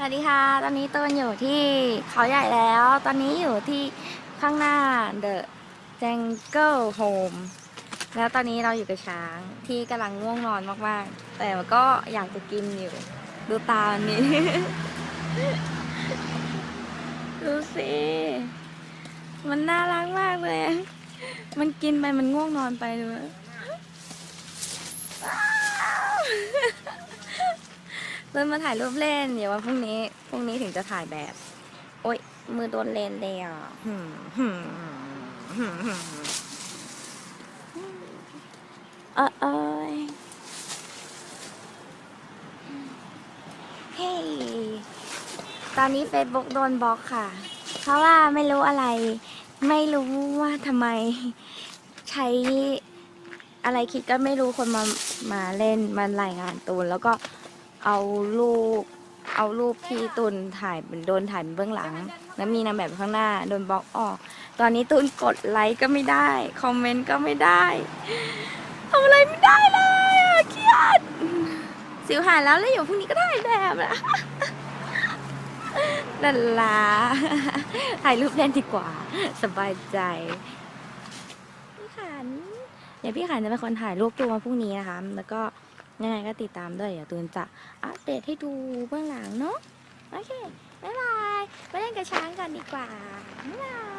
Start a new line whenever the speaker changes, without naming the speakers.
สวัสดีค่ะ ตอนนี้ตูนอยู่ที่เขาใหญ่แล้ว ตอนนี้อยู่ที่ข้างหน้า The Jungle Home แล้วตอนนี้เราอยู่กับช้างที่กำลังง่วงนอนมากๆ แต่ก็อยากจะกินอยู่ ดูตามันนี้ ดูสิ มันน่ารักมากเลย มันกินไปมันง่วงนอนไปดู นะเริ่มมาถ่ายรูปเล่นเดี๋ยววันพรุ่งนี้พรุ่งนี้ถึงจะถ่ายแบบ โอ๊ยมือโดนเลนเลยอะเออเอยเฮ้ยตอนนี้ Facebook โดนบล็อกค่ะ เพราะว่าไม่รู้อะไร ไม่รู้ว่าทำไมใช้อะไรคิดก็ไม่รู้คนมามาเล่นมารายงานตูน แล้วก็ เอารูป เอารูปที่ตูนถ่ายเป็นโดนถ่ายเป็นเบื้องหลัง แล้วมีนางแบบข้างหน้าโดนบล็อกออก ตอนนี้ตูนกดไลค์ก็ไม่ได้ คอมเมนต์ก็ไม่ได้ทำอะไรไม่ได้เลยอะเครียดสิวหายแล้วแล้วอยู่พรุ่งนี้ก็ได้แบบละลันลาถ่ายรูปเล่นดีกว่า สบายใจพี่ขันเดี๋ยวพี่ขันจะเป็นคนถ่ายรูปตัวพรุ่งนี้นะคะ แล้วก็ ยังไงก็ติดตามด้วย เดี๋ยวตูนจะอัปเดตให้ดูเบื้องหลังเนาะ โอเค บ๊ายบาย ไปเล่นกับช้างกันดีกว่า บ๊ายบาย